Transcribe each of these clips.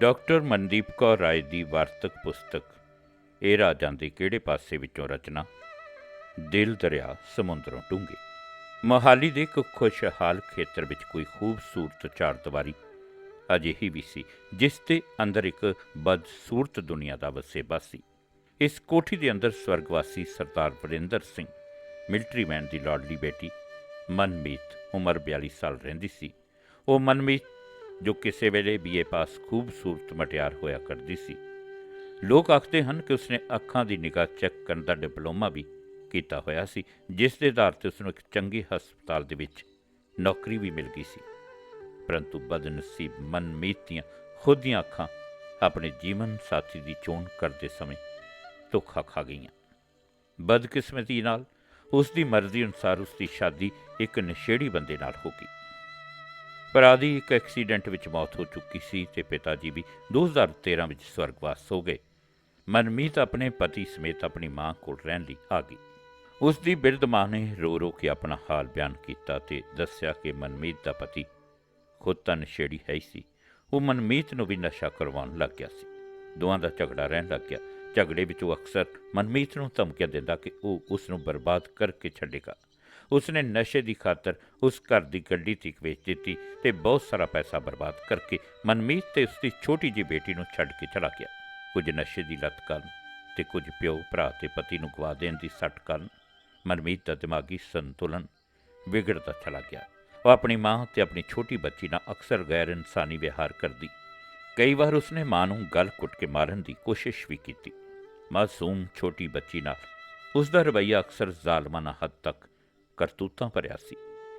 Doctor Mandeep Kaur Rai ਦੀ ਵਾਰਤਕ ਪੁਸਤਕ, ਇਹ ਰਾਜਾਂ ਦੇ ਕਿਹੜੇ ਪਾਸੇ ਵਿੱਚੋਂ ਰਚਨਾ? ਦਿਲ ਦਰਿਆ ਸਮੁੰਦਰੋਂ ਡੂੰਘੇ। ਮੋਹਾਲੀ ਦੇ ਇੱਕ ਖੁਸ਼ਹਾਲ ਖੇਤਰ ਵਿੱਚ ਕੋਈ ਖੂਬਸੂਰਤ ਚਾਰਦੀਵਾਰੀ ਅਜਿਹੀ ਵੀ ਸੀ, ਜਿਸ ਦੇ ਅੰਦਰ ਇੱਕ ਬਦਸੂਰਤ ਦੁਨੀਆ ਦਾ ਵਸੇਬਾ ਸੀ। ਇਸ ਕੋਠੀ ਦੇ ਅੰਦਰ ਸਵਰਗਵਾਸੀ ਸਰਦਾਰ ਵਰਿੰਦਰ ਸਿੰਘ, ਮਿਲਟਰੀ ਮੈਨ ਦੀ ਲਾਡਲੀ ਬੇਟੀ ਮਨਮੀਤ, ਉਮਰ 42 ਸਾਲ ਰਹਿੰਦੀ ਸੀ। ਉਹ ਮਨਮੀਤ ਜੋ ਕਿਸੇ ਵੇਲੇ ਬੀਏ ਪਾਸ ਖੂਬਸੂਰਤ ਮਟਿਆਰ ਹੋਇਆ ਕਰਦੀ ਸੀ। ਲੋਕ ਆਖਦੇ ਹਨ ਕਿ ਉਸਨੇ ਅੱਖਾਂ ਦੀ ਨਿਗਾਹ ਚੈੱਕ ਕਰਨ ਦਾ ਡਿਪਲੋਮਾ ਵੀ ਕੀਤਾ ਹੋਇਆ ਸੀ, ਜਿਸ ਦੇ ਆਧਾਰ ਤੇ ਉਸਨੂੰ ਇੱਕ ਚੰਗੇ ਹਸਪਤਾਲ ਦੇ ਵਿੱਚ ਨੌਕਰੀ ਵੀ ਮਿਲ ਗਈ ਸੀ। ਪਰੰਤੂ ਬਦਨਸੀਬ ਮਨਮੀਤ ਦੀਆਂ ਖੁਦ ਦੀਆਂ ਅੱਖਾਂ ਆਪਣੇ ਜੀਵਨ ਸਾਥੀ ਦੀ ਚੋਣ ਕਰਦੇ ਸਮੇਂ ਧੋਖਾ ਖਾ ਗਈਆਂ। ਬਦਕਿਸਮਤੀ ਨਾਲ ਉਸ ਦੀ ਮਰਜ਼ੀ ਅਨੁਸਾਰ ਉਸ ਦੀ ਸ਼ਾਦੀ ਇੱਕ ਨਸ਼ੇੜੀ ਬੰਦੇ ਨਾਲ ਹੋ ਗਈ। ਭਰਾ ਦੀ ਇੱਕ ਐਕਸੀਡੈਂਟ ਵਿੱਚ ਮੌਤ ਹੋ ਚੁੱਕੀ ਸੀ ਤੇ ਪਿਤਾ ਜੀ ਵੀ 2013 ਵਿੱਚ ਸਵਰਗਵਾਸ ਹੋ ਗਏ। ਮਨਮੀਤ ਆਪਣੇ ਪਤੀ ਸਮੇਤ ਆਪਣੀ ਮਾਂ ਕੋਲ ਰਹਿਣ ਲਈ ਆ ਗਈ। ਉਸ ਦੀ ਬਿਰਧ ਮਾਂ ਨੇ ਰੋ ਰੋ ਕੇ ਆਪਣਾ ਹਾਲ ਬਿਆਨ ਕੀਤਾ ਤੇ ਦੱਸਿਆ ਕਿ ਮਨਮੀਤ ਦਾ ਪਤੀ ਖੁਦ ਤਾਂ ਨਸ਼ੇੜੀ ਹੈ ਹੀ ਸੀ। ਉਹ ਮਨਮੀਤ ਨੂੰ ਵੀ ਨਸ਼ਾ ਕਰਵਾਉਣ ਲੱਗ ਗਿਆ ਸੀ। ਦੋਵਾਂ ਦਾ ਝਗੜਾ ਰਹਿਣ ਲੱਗ ਗਿਆ। ਝਗੜੇ ਵਿੱਚ ਉਹ ਅਕਸਰ ਮਨਮੀਤ ਨੂੰ ਧਮਕੀਆਂ ਦਿੰਦਾ ਕਿ ਉਹ ਉਸ ਨੂੰ ਬਰਬਾਦ ਕਰਕੇ ਛੱਡੇਗਾ। ਉਸਨੇ ਨਸ਼ੇ ਦੀ ਖਾਤਰ ਉਸ ਘਰ ਦੀ ਗੱਡੀ ਤੀਕ ਵੇਚ ਦਿੱਤੀ ਤੇ ਬਹੁਤ ਸਾਰਾ ਪੈਸਾ ਬਰਬਾਦ ਕਰਕੇ ਮਨਮੀਤ ਤੇ ਉਸ ਦੀ ਛੋਟੀ ਜਿਹੀ ਬੇਟੀ ਨੂੰ ਛੱਡ ਕੇ ਚਲਾ ਗਿਆ। ਕੁਝ ਨਸ਼ੇ ਦੀ ਲਤ ਕਾਰਨ ਤੇ ਕੁਝ ਪਿਓ, ਭਰਾ ਤੇ ਪਤੀ ਨੂੰ ਗਵਾ ਦੇਣ ਦੀ ਸੱਟ ਕਾਰਨ ਮਨਮੀਤ ਦਾ ਦਿਮਾਗੀ ਸੰਤੁਲਨ ਵਿਗੜਦਾ ਚਲਾ ਗਿਆ। ਉਹ ਆਪਣੀ ਮਾਂ ਤੇ ਆਪਣੀ ਛੋਟੀ ਬੱਚੀ ਨਾਲ ਅਕਸਰ ਗੈਰ ਇਨਸਾਨੀ ਵਿਹਾਰ ਕਰਦੀ। ਕਈ ਵਾਰ ਉਸਨੇ ਮਾਂ ਨੂੰ ਗਲ ਕੁੱਟ ਕੇ ਮਾਰਨ ਦੀ ਕੋਸ਼ਿਸ਼ ਵੀ ਕੀਤੀ। ਮਾਸੂਮ ਛੋਟੀ ਬੱਚੀ ਨਾਲ ਉਸ ਦਾ ਰਵੱਈਆ ਅਕਸਰ ਜ਼ਾਲਮਾਨਾ ਹੱਦ ਤੱਕ ਕਰਤੂਤਾਂ ਭਰਿਆ ਸੀ।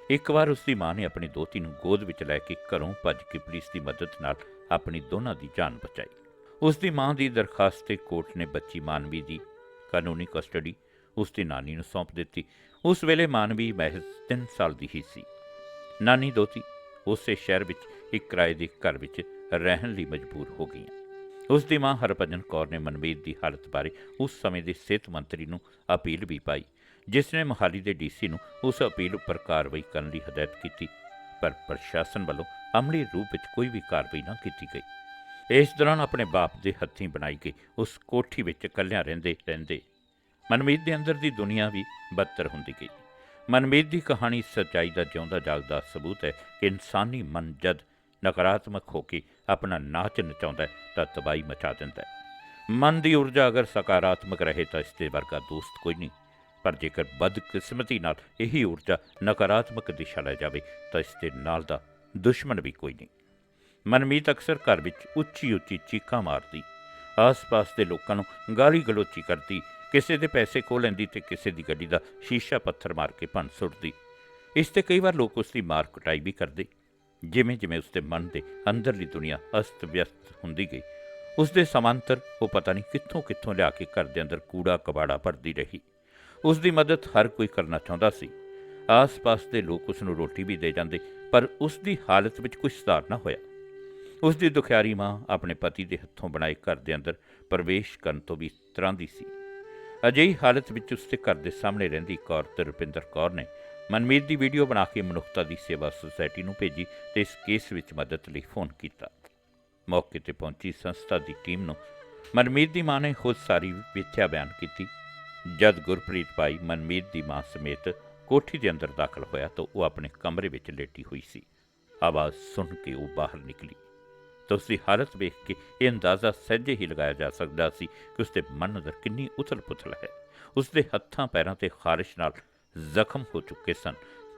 ਇੱਕ ਵਾਰ ਉਸ ਦੀ ਮਾਂ ਨੇ ਆਪਣੀ ਦੋਤੀ ਨੂੰ ਗੋਦ ਵਿੱਚ ਲੈ ਕੇ ਘਰੋਂ ਭੱਜ ਕੇ ਪੁਲਿਸ ਦੀ ਮਦਦ ਨਾਲ ਆਪਣੀ ਦੋਨਾਂ ਦੀ ਜਾਨ ਬਚਾਈ। ਉਸ ਦੀ ਮਾਂ ਦੀ ਦਰਖਾਸਤ ਤੇ ਕੋਰਟ ਨੇ ਬੱਚੀ ਮਾਨਵੀ ਦੀ ਕਾਨੂੰਨੀ ਕਸਟਡੀ ਉਸ ਦੀ ਨਾਨੀ ਨੂੰ ਸੌਂਪ ਦਿੱਤੀ। ਉਸ ਵੇਲੇ ਮਾਨਵੀ ਮਹਿਜ਼ 3 ਸਾਲ ਦੀ ਹੀ ਸੀ। ਨਾਨੀ ਦੋਤੀ ਉਸੇ ਸ਼ਹਿਰ ਵਿੱਚ ਇੱਕ ਕਿਰਾਏ ਦੇ ਘਰ ਵਿੱਚ ਰਹਿਣ ਲਈ ਮਜਬੂਰ ਹੋ ਗਈਆਂ। ਉਸ ਦੀ ਮਾਂ ਹਰਭਜਨ ਕੌਰ ਨੇ ਮਨਵੀਰ ਦੀ ਹਾਲਤ ਬਾਰੇ ਉਸ ਸਮੇਂ ਦੇ ਸਿਹਤ ਮੰਤਰੀ ਨੂੰ ਅਪੀਲ ਵੀ ਪਾਈ। ਜਿਸ ਨੇ ਮੋਹਾਲੀ ਦੇ ਡੀਸੀ ਨੂੰ ਉਸ ਅਪੀਲ ਉੱਪਰ ਕਾਰਵਾਈ ਕਰਨ ਦੀ ਹਦਾਇਤ ਕੀਤੀ, ਪਰ ਪ੍ਰਸ਼ਾਸਨ ਵੱਲੋਂ ਅਮਲੀ ਰੂਪ ਵਿੱਚ ਕੋਈ ਵੀ ਕਾਰਵਾਈ ਨਾ ਕੀਤੀ ਗਈ। ਇਸ ਦੌਰਾਨ ਆਪਣੇ ਬਾਪ ਦੇ ਹੱਥੀਂ ਬਣਾਈ ਗਈ ਉਸ ਕੋਠੀ ਵਿੱਚ ਇਕੱਲਿਆਂ ਰਹਿੰਦੇ ਰਹਿੰਦੇ ਮਨਮੀਤ ਦੇ ਅੰਦਰ ਦੀ ਦੁਨੀਆ ਵੀ ਬਦਤਰ ਹੁੰਦੀ ਗਈ। ਮਨਮੀਤ ਦੀ ਕਹਾਣੀ ਸੱਚਾਈ ਦਾ ਜਿਉਂਦਾ ਜਾਗਦਾ ਸਬੂਤ ਹੈ ਕਿ ਇਨਸਾਨੀ ਮਨ ਜਦ ਨਕਾਰਾਤਮਕ ਹੋ ਕੇ ਆਪਣਾ ਨਾਚ ਨਚਾਉਂਦਾ ਹੈ ਤਾਂ ਤਬਾਈ ਮਚਾ ਦਿੰਦਾ ਹੈ। ਮਨ ਦੀ ਊਰਜਾ ਅਗਰ ਸਕਾਰਾਤਮਕ ਰਹੇ ਤਾਂ ਇਸ ਦੇ ਵਰਗਾ ਦੋਸਤ ਕੋਈ ਨਹੀਂ। ਪਰ ਜੇਕਰ ਬਦਕਿਸਮਤੀ ਨਾਲ ਇਹੀ ਊਰਜਾ ਨਕਾਰਾਤਮਕ ਦਿਸ਼ਾ ਲੈ ਜਾਵੇ, ਤਾਂ ਇਸ ਦੇ ਨਾਲ ਦਾ ਦੁਸ਼ਮਣ ਵੀ ਕੋਈ ਨਹੀਂ। ਮਨਮੀਤ ਅਕਸਰ ਘਰ ਵਿੱਚ ਉੱਚੀ ਉੱਚੀ ਚੀਕਾਂ ਮਾਰਦੀ, ਆਸ-ਪਾਸ ਦੇ ਲੋਕਾਂ ਨੂੰ ਗਾਲੀ ਗਲੋਚੀ ਕਰਦੀ, ਕਿਸੇ ਦੇ ਪੈਸੇ ਖੋਹ ਲੈਂਦੀ ਤੇ ਕਿਸੇ ਦੀ ਗੱਡੀ ਦਾ ਸ਼ੀਸ਼ਾ ਪੱਥਰ ਮਾਰ ਕੇ ਭੰਨ ਸੁੱਟਦੀ। ਇਸ ਤੇ ਕਈ ਵਾਰ ਲੋਕ ਉਸ ਦੀ ਮਾਰ ਕੁਟਾਈ ਵੀ ਕਰਦੇ। ਜਿਵੇਂ ਜਿਵੇਂ ਉਸ ਦੇ ਮਨ ਦੇ ਅੰਦਰਲੀ ਦੁਨੀਆ ਅਸਤ-ਵਿਅਸਤ ਹੁੰਦੀ ਗਈ ਉਸ ਦੇ ਸਮਾਂਤਰ ਉਹ ਪਤਾ ਨਹੀਂ ਕਿੱਥੋਂ ਕਿੱਥੋਂ ਲਿਆ ਕੇ ਘਰ ਦੇ ਅੰਦਰ ਕੂੜਾ ਕਬਾੜਾ ਭਰਦੀ ਰਹੀ। ਉਸ ਦੀ ਮਦਦ ਹਰ ਕੋਈ ਕਰਨਾ ਚਾਹੁੰਦਾ ਸੀ। ਆਸ-ਪਾਸ ਦੇ ਲੋਕ ਉਸ ਨੂੰ ਰੋਟੀ ਵੀ ਦੇ ਜਾਂਦੇ, ਪਰ ਉਸ ਦੀ ਹਾਲਤ ਵਿੱਚ ਕੁਝ ਸੁਧਾਰ ਨਾ ਹੋਇਆ। ਉਸ ਦੀ ਦੁਖਿਆਰੀ ਮਾਂ ਆਪਣੇ ਪਤੀ ਦੇ ਹੱਥੋਂ ਬਣਾਏ ਘਰ ਦੇ ਅੰਦਰ ਪ੍ਰਵੇਸ਼ ਕਰਨ ਤੋਂ ਵੀ ਤਰ੍ਹਾਂ ਦੀ ਸੀ। ਅਜਿਹੀ ਹਾਲਤ ਵਿੱਚ ਉਸ ਦੇ ਘਰ ਦੇ ਸਾਹਮਣੇ ਰਹਿੰਦੀ ਇੱਕ ਔਰਤ, ਰੁਪਿੰਦਰ ਕੌਰ ਨੇ ਮਨਮੀਤ ਦੀ ਵੀਡੀਓ ਬਣਾ ਕੇ ਮਨੁੱਖਤਾ ਦੀ ਸੇਵਾ ਸੁਸਾਇਟੀ ਨੂੰ ਭੇਜੀ ਤੇ ਇਸ ਕੇਸ ਵਿੱਚ ਮਦਦ ਲਈ ਫੋਨ ਕੀਤਾ। ਮੌਕੇ ਤੇ ਪਹੁੰਚੀ ਸੰਸਥਾ ਦੀ ਟੀਮ ਨੂੰ ਮਨਮੀਤ ਦੀ ਮਾਂ ਨੇ ਖੁਦ ਸਾਰੀ ਵਿਥਿਆ ਬਿਆਨ ਕੀਤੀ। ਜਦ ਗੁਰਪ੍ਰੀਤ ਭਾਈ ਮਨਮੀਤ ਦੀ ਮਾਂ ਸਮੇਤ ਕੋਠੀ ਦੇ ਅੰਦਰ ਦਾਖਲ ਹੋਇਆ ਤਾਂ ਉਹ ਆਪਣੇ ਕਮਰੇ ਵਿੱਚ ਲੇਟੀ ਹੋਈ ਸੀ। ਆਵਾਜ਼ ਸੁਣ ਕੇ ਉਹ ਬਾਹਰ ਨਿਕਲੀ। ਤਾਂ ਉਸ ਦੀ ਹਾਲਤ ਵੇਖ ਕੇ ਇਹ ਅੰਦਾਜ਼ਾ ਸਹਿਜੇ ਹੀ ਲਗਾਇਆ ਜਾ ਸਕਦਾ ਸੀ ਕਿ ਉਸ ਦੇ ਮਨ ਅੰਦਰ ਕਿੰਨੀ ਉਥਲ-ਪੁਥਲ ਹੈ। ਉਸ ਦੇ ਹੱਥਾਂ ਪੈਰਾਂ ਤੇ ਖਾਰਿਸ਼ ਨਾਲ ਜ਼ਖਮ ਹੋ ਚੁੱਕੇ ਸਨ।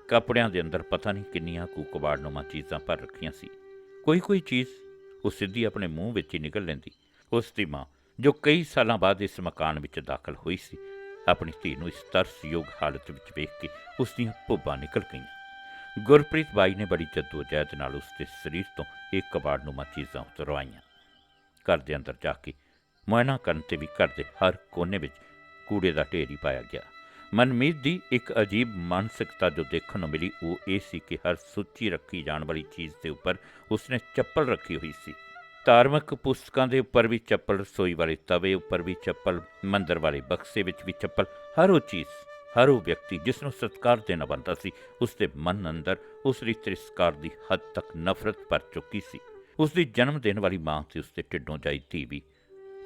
ਕੱਪੜਿਆਂ ਦੇ ਅੰਦਰ ਪਤਾ ਨਹੀਂ ਕਿੰਨੀਆਂ ਕੁ ਕਬਾੜਨੁਮਾ ਚੀਜ਼ਾਂ ਭਰ ਰੱਖੀਆਂ ਸੀ। ਕੋਈ ਕੋਈ ਚੀਜ਼ ਉਹ ਸਿੱਧੀ ਆਪਣੇ ਮੂੰਹ ਵਿੱਚ ਹੀ ਨਿਕਲ ਲੈਂਦੀ। ਉਸ ਦੀ ਮਾਂ, ਜੋ ਕਈ ਸਾਲਾਂ ਬਾਅਦ ਇਸ ਮਕਾਨ ਵਿੱਚ ਦਾਖਲ ਹੋਈ ਸੀ ਆਪਣੀ ਧੀ ਨੂੰ ਇਸ ਤਰਸਯੋਗ ਹਾਲਤ ਵਿੱਚ ਵੇਖ ਕੇ ਉਸ ਦੀਆਂ ਭੁੱਬਾਂ ਨਿਕਲ ਗਈਆਂ। ਗੁਰਪ੍ਰੀਤ ਬਾਈ ਨੇ ਬੜੀ ਜੱਦੋਜਹਿਦ ਨਾਲ ਉਸ ਦੇ ਸਰੀਰ ਤੋਂ ਇੱਕ ਕਬਾੜਨੁਮਾ ਚੀਜ਼ਾਂ ਉਤਰਵਾਈਆਂ ਘਰ ਦੇ ਅੰਦਰ ਜਾ ਕੇ ਮੁਆਇਨਾ ਕਰਨ ਤੇ ਵੀ ਘਰ ਦੇ ਹਰ ਕੋਨੇ ਵਿੱਚ ਕੂੜੇ ਦਾ ਢੇਰ ਹੀ ਪਾਇਆ ਗਿਆ। ਮਨਮੀਤ ਦੀ ਇੱਕ ਅਜੀਬ ਮਾਨਸਿਕਤਾ ਜੋ ਦੇਖਣ ਨੂੰ ਮਿਲੀ, ਉਹ ਇਹ ਸੀ ਕਿ ਹਰ ਸੁੱਚੀ ਰੱਖੀ ਜਾਣ ਵਾਲੀ ਚੀਜ਼ ਦੇ ਉੱਪਰ ਉਸਨੇ ਚੱਪਲ ਰੱਖੀ ਹੋਈ ਸੀ। ਧਾਰਮਿਕ ਪੁਸਤਕਾਂ ਦੇ ਉੱਪਰ ਵੀ ਚੱਪਲ, ਰਸੋਈ ਵਾਲੇ ਤਵੇ ਉੱਪਰ ਵੀ ਚੱਪਲ, ਮੰਦਰ ਵਾਲੇ ਬਕਸੇ ਵਿੱਚ ਵੀ ਚੱਪਲ, ਹਰ ਉਹ ਚੀਜ਼, ਹਰ ਉਹ ਵਿਅਕਤੀ ਜਿਸ ਨੂੰ ਸਤਿਕਾਰ ਦੇਣਾ ਬਣਦਾ ਸੀ, ਉਸ ਦੇ ਮਨ ਅੰਦਰ ਉਸ ਦੀ ਤਿਰਸਕਾਰ ਦੀ ਹੱਦ ਤੱਕ ਨਫ਼ਰਤ ਭਰ ਚੁੱਕੀ ਸੀ। ਉਸ ਦੀ ਜਨਮ ਦੇਣ ਵਾਲੀ ਮਾਂ ਤੇ ਉਸ ਦੇ ਢਿੱਡੋਂ ਜਾਈ ਧੀ ਵੀ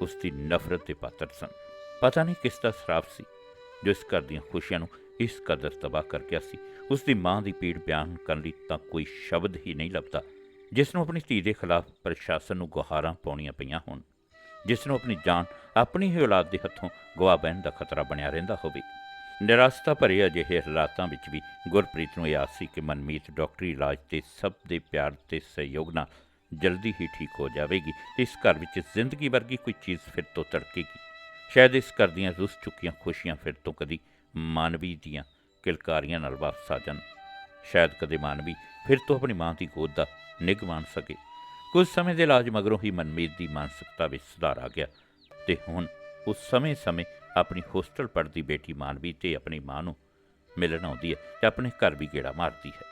ਉਸ ਦੀ ਨਫ਼ਰਤ ਦੇ ਪਾਤਰ ਸਨ। ਪਤਾ ਨਹੀਂ ਕਿਸ ਦਾ ਸਰਾਪ ਸੀ, ਜੋ ਇਸ ਘਰ ਦੀਆਂ ਖੁਸ਼ੀਆਂ ਨੂੰ ਇਸ ਕਦਰ ਤਬਾਹ ਕਰ ਗਿਆ ਸੀ। ਉਸ ਦੀ ਮਾਂ ਦੀ ਪੀੜ ਬਿਆਨ ਕਰਨ ਲਈ ਤਾਂ ਕੋਈ ਸ਼ਬਦ ਹੀ ਨਹੀਂ ਲੱਭਦਾ। ਜਿਸ ਨੂੰ ਆਪਣੀ ਧੀ ਦੇ ਖਿਲਾਫ ਪ੍ਰਸ਼ਾਸਨ ਨੂੰ ਗੁਹਾਰਾਂ ਪਾਉਣੀਆਂ ਪਈਆਂ ਹੋਣ ਜਿਸ ਨੂੰ ਆਪਣੀ ਜਾਨ ਆਪਣੀ ਹੀ ਔਲਾਦ ਦੇ ਹੱਥੋਂ ਗਵਾ ਬਹਿਣ ਦਾ ਖਤਰਾ ਬਣਿਆ ਰਹਿੰਦਾ ਹੋਵੇ। ਨਿਰਾਸਤਾ ਭਰੇ ਅਜਿਹੇ ਹਾਲਾਤਾਂ ਵਿੱਚ ਵੀ ਗੁਰਪ੍ਰੀਤ ਨੂੰ ਇਹ ਆਸ ਸੀ ਕਿ ਮਨਮੀਤ ਡਾਕਟਰੀ ਇਲਾਜ ਤੇ ਸਭ ਦੇ ਪਿਆਰ ਤੇ ਸਹਿਯੋਗ ਨਾਲ ਜਲਦੀ ਹੀ ਠੀਕ ਹੋ ਜਾਵੇਗੀ ਤੇ ਇਸ ਘਰ ਵਿੱਚ ਜ਼ਿੰਦਗੀ ਵਰਗੀ ਕੋਈ ਚੀਜ਼ ਫਿਰ ਤੋਂ ਤੜਕੇਗੀ। ਸ਼ਾਇਦ ਇਸ ਘਰ ਦੀਆਂ ਰੁੱਸ ਚੁੱਕੀਆਂ ਖੁਸ਼ੀਆਂ ਫਿਰ ਤੋਂ ਕਦੀ ਮਾਨਵੀ ਦੀਆਂ ਕਿਲਕਾਰੀਆਂ ਨਾਲ ਵਾਪਸ ਆ ਜਾਣ। ਸ਼ਾਇਦ ਕਦੇ ਮਾਨਵੀ ਫਿਰ ਤੋਂ ਆਪਣੀ ਮਾਂ ਦੀ ਗੋਦ ਦਾ ਨਿੱਘ ਮਾਣ ਸਕੇ। ਕੁਝ ਸਮੇਂ ਦੇ ਇਲਾਜ ਮਗਰੋਂ ਹੀ ਮਨਮੀਤ ਦੀ ਮਾਨਸਿਕਤਾ ਵਿੱਚ ਸੁਧਾਰ ਆ ਗਿਆ ਤੇ ਹੁਣ ਉਸ ਸਮੇਂ-ਸਮੇਂ ਆਪਣੀ ਹੋਸਟਲ ਪੜ੍ਹਦੀ ਬੇਟੀ ਮਾਨਵੀ ਤੇ ਆਪਣੀ ਮਾਂ ਨੂੰ ਮਿਲਣ ਆਉਂਦੀ ਹੈ ਤੇ ਆਪਣੇ ਘਰ ਵੀ ਗੇੜਾ ਮਾਰਦੀ ਹੈ।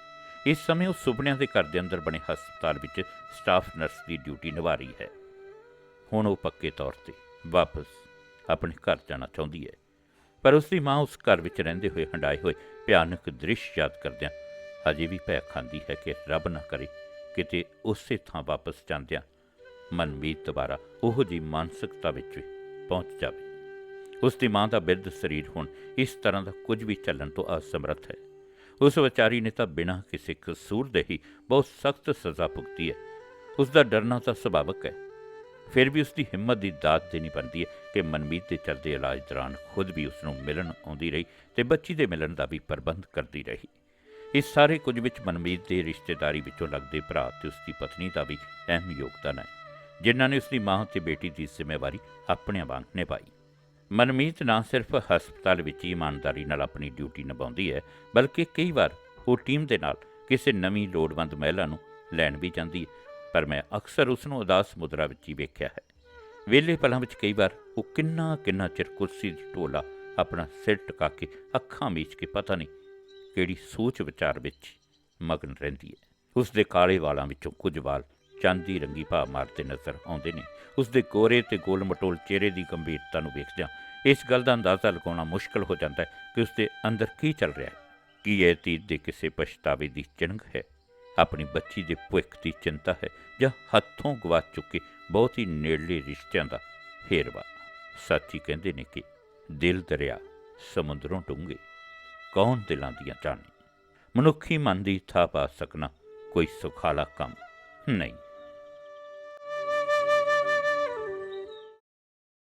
ਇਸ ਸਮੇਂ ਉਹ ਸੁਪਨਿਆਂ ਦੇ ਘਰ ਦੇ ਅੰਦਰ ਬਣੇ ਹਸਪਤਾਲ ਵਿੱਚ ਸਟਾਫ ਨਰਸ ਦੀ ਡਿਊਟੀ ਨਿਭਾ ਰਹੀ ਹੈ। ਹੁਣ ਉਹ ਪੱਕੇ ਤੌਰ ਤੇ ਵਾਪਸ ਆਪਣੇ ਘਰ ਜਾਣਾ ਚਾਹੁੰਦੀ ਹੈ। ਪਰ ਉਸ ਦੀ ਮਾਂ ਉਸ ਘਰ ਵਿੱਚ ਰਹਿੰਦੇ ਹੋਏ ਹੰਡਾਏ ਹੋਏ ਭਿਆਨਕ ਦ੍ਰਿਸ਼ ਯਾਦ ਕਰਦਿਆਂ ਅਜੇ ਵੀ ਭੈ ਖਾਂਦੀ ਹੈ ਕਿ ਰੱਬ ਨਾ ਕਰੇ ਕਿਤੇ ਉਸੇ ਥਾਂ ਵਾਪਸ ਜਾਂਦਿਆਂ ਮਨਮੀਤ ਦੁਬਾਰਾ ਉਹ ਜੀ ਮਾਨਸਿਕਤਾ ਵਿੱਚ ਵੀ ਪਹੁੰਚ ਜਾਵੇ। ਉਸ ਦੀ ਮਾਂ ਦਾ ਬਿਰਧ ਸਰੀਰ ਹੁਣ ਇਸ ਤਰ੍ਹਾਂ ਦਾ ਕੁਝ ਵੀ ਚੱਲਣ ਤੋਂ ਅਸਮਰੱਥ ਹੈ। ਉਸ ਵਿਚਾਰੀ ਨੇ ਤਾਂ ਬਿਨਾਂ ਕਿਸੇ ਕਸੂਰ ਦੇ ਹੀ ਬਹੁਤ ਸਖਤ ਸਜ਼ਾ ਭੁਗਤੀ ਹੈ। ਉਸ ਦਾ ਡਰਨਾ ਤਾਂ ਸੁਭਾਵਕ ਹੈ। ਫਿਰ ਵੀ ਉਸ ਦੀ ਹਿੰਮਤ ਦੀ ਦਾਤ ਦੇਣੀ ਪੈਂਦੀ ਹੈ ਕਿ ਮਨਮੀਤ ਦੇ ਚੱਲਦੇ ਇਲਾਜ ਦੌਰਾਨ ਖੁਦ ਵੀ ਉਸ ਨੂੰ ਮਿਲਣ ਆਉਂਦੀ ਰਹੀ ਤੇ ਬੱਚੀ ਦੇ ਮਿਲਣ ਦਾ ਵੀ ਪ੍ਰਬੰਧ ਕਰਦੀ ਰਹੀ। ਇਸ ਸਾਰੇ ਕੁਝ ਵਿੱਚ ਮਨਮੀਤ ਦੇ ਰਿਸ਼ਤੇਦਾਰੀ ਵਿੱਚੋਂ ਲੱਗਦੇ ਭਰਾ ਤੇ ਉਸ ਦੀ ਪਤਨੀ ਦਾ ਵੀ ਅਹਿਮ ਯੋਗਦਾਨ ਹੈ, ਜਿਨ੍ਹਾਂ ਨੇ ਉਸ ਦੀ ਮਾਂ ਤੇ ਬੇਟੀ ਦੀ ਜ਼ਿੰਮੇਵਾਰੀ ਆਪਣਿਆਂ ਵਾਂਗ ਨਿਭਾਈ। ਮਨਮੀਤ ਨਾ ਸਿਰਫ ਹਸਪਤਾਲ ਵਿੱਚ ਹੀ ਇਮਾਨਦਾਰੀ ਨਾਲ ਆਪਣੀ ਡਿਊਟੀ ਨਿਭਾਉਂਦੀ ਹੈ, ਬਲਕਿ ਕਈ ਵਾਰ ਉਹ ਟੀਮ ਦੇ ਨਾਲ ਕਿਸੇ ਨਵੀਂ ਲੋੜਵੰਦ ਮਹਿਲਾ ਨੂੰ ਲੈਣ ਵੀ ਜਾਂਦੀ ਹੈ, ਪਰ ਮੈਂ ਅਕਸਰ ਉਸ ਨੂੰ ਉਦਾਸ ਮੁਦਰਾ ਵਿੱਚ ਹੀ ਵੇਖਿਆ ਹੈ। ਵੇਲੇ ਪਲਾਂ ਵਿੱਚ ਕਈ ਵਾਰ ਉਹ ਕਿੰਨਾ ਕਿੰਨਾ ਚਿਰ ਕੁਰਸੀ ਦੀ ਢੋਲਾ ਆਪਣਾ ਸਿਰ ਟਿਕਾ ਕੇ ਅੱਖਾਂ ਮੀਚ ਕੇ ਪਤਾ ਨਹੀਂ ਕਿਹੜੀ ਸੋਚ ਵਿਚਾਰ ਵਿੱਚ ਮਗਨ ਰਹਿੰਦੀ ਹੈ। ਉਸ ਦੇ ਕਾਲੇ ਵਾਲਾਂ ਵਿੱਚੋਂ ਕੁਝ ਵਾਲ ਚਾਂਦੀ ਰੰਗੀ ਭਾ ਮਾਰਦੇ ਨਜ਼ਰ ਆਉਂਦੇ ਨੇ। ਉਸ ਦੇ ਗੋਰੇ ਤੇ ਗੋਲ ਮਟੋਲ ਚਿਹਰੇ ਦੀ ਗੰਭੀਰਤਾ ਨੂੰ ਵੇਖਦਿਆਂ ਇਸ ਗੱਲ ਦਾ ਅੰਦਾਜ਼ਾ ਲਗਾਉਣਾ ਮੁਸ਼ਕਲ ਹੋ ਜਾਂਦਾ ਹੈ ਕਿ ਉਸ ਦੇ ਅੰਦਰ ਕੀ ਚੱਲ ਰਿਹਾ ਹੈ। ਕੀ ਇਹ ਤੀਤ ਦੇ ਕਿਸੇ ਪਛਤਾਵੇ ਦੀ ਚਿੰਗ ਹੈ? ਆਪਣੀ ਬੱਚੀ ਦੇ ਭਵਿੱਖ ਦੀ ਚਿੰਤਾ ਹੈ ਜਾਂ ਹੱਥੋਂ ਗਵਾ ਚੁੱਕੇ ਬਹੁਤ ਹੀ ਨੇੜਲੇ ਰਿਸ਼ਤਿਆਂ ਦਾ ਹੇਰਵਾ ਸਾਥੀ ਕਹਿੰਦੇ ਨੇ ਕਿ ਦਿਲ ਦਰਿਆ ਸਮੁੰਦਰੋਂ ਡੂੰਘੇ ਕੌਣ ਦਿਲਾਂ ਦੀਆਂ ਜਾਣੇ ਮਨੁੱਖੀ ਮਨ ਦੀ ਥਾਪ ਪਾ ਸਕਣਾ ਕੋਈ ਸੁਖਾਲਾ ਕੰਮ ਨਹੀਂ।